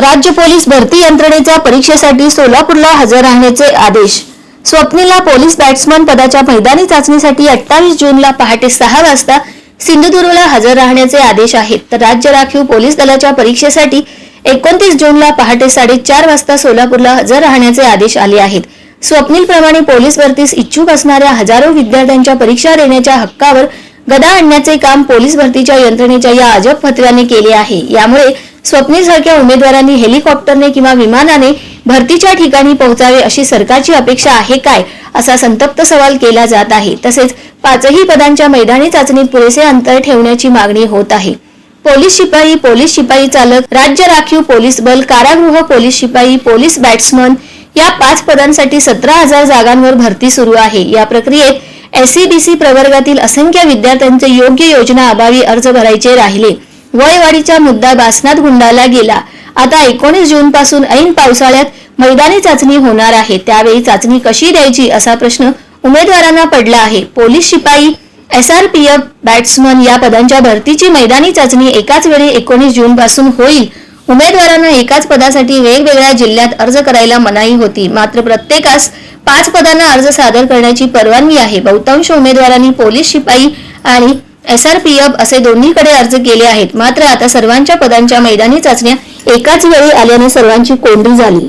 राज्य पोलीस भरती यंत्रणेच्या परीक्षेसाठी सोलापूरला हजर राहण्याचे आदेश. स्वप्नीला पोलीस बॅट्समन पदाच्या मैदानी चाचणीसाठी अठ्ठावीस जूनला पहाटे सहा वाजता सिंधुदुर्गला हजर राहण्याचे आदेश आहेत. तर राज्य राखीव पोलीस दलाच्या परीक्षेसाठी एकोणतीस जूनला पहाटे साडेचार वाजता सोलापूरला हजर राहण्याचे आदेश आले आहेत. स्वप्नीलप्रमाणे पोलीस भरतीस इच्छुक असणाऱ्या हजारो विद्यार्थ्यांच्या परीक्षा देण्याच्या हक्कावर गदा आणण्याचे काम पोलीस भरतीच्या यंत्रणेच्या या अजब फतव्याने केले आहे. यामुळे स्वप्नीसारख्या उमेदवारांनी हेलिकॉप्टरने किंवा विमानाने भरतीच्या ठिकाणी पोहोचावे अशी सरकारची अपेक्षा आहे काय असा संतप्त सवाल केला जात आहे. तसेच पाचही पदांच्या मैदानी चाचणीत पुरेसे अंतर ठेवण्याची मागणी होत आहे. पोलीस शिपाई पोलीस शिपाई चालक राज्य राखीव पोलीस बल कारागृह पोलीस शिपाई पोलीस बॅट्समन या पाच पदांसाठी सतरा हजार जागांवर भरती सुरू आहे. या प्रक्रियेत एसईबीसी प्रवर्गातील असंख्य विद्यार्थ्यांचे योग्य योजना अभावी अर्ज भरायचे राहिले. वयवाढीचा मुद्दा बासनात गुंडाळला गेला. आता एकोणीस जून पासून ऐन पावसाळ्यात मैदानी चाचणी होणार आहे. त्यावेळी चाचणी कशी द्यायची असा प्रश्न उमेदवारांना पडला आहे. पोलीस शिपाई S R P F bandsman या पदांच्या भरतीची मैदानी चाचणी एकाच वेळी एकोणीस जून पासून होईल. उमेदवारांना एकाच पदासाठी वेगवेगळ्या जिल्ह्यात अर्ज करायला मनाई होती. मात्र प्रत्येकास पाच पदांना अर्ज सादर करण्याची परवानगी आहे. बहुतांश उमेदवारांनी पोलीस शिपाई आणि एस आर पी एफ असे दोन्हीकडे अर्ज केले आहेत. मात्र आता सर्वांच्या पदांच्या मैदानी चाचण्या एकाच वेळी आल्याने सर्वांची कोंडी झाली.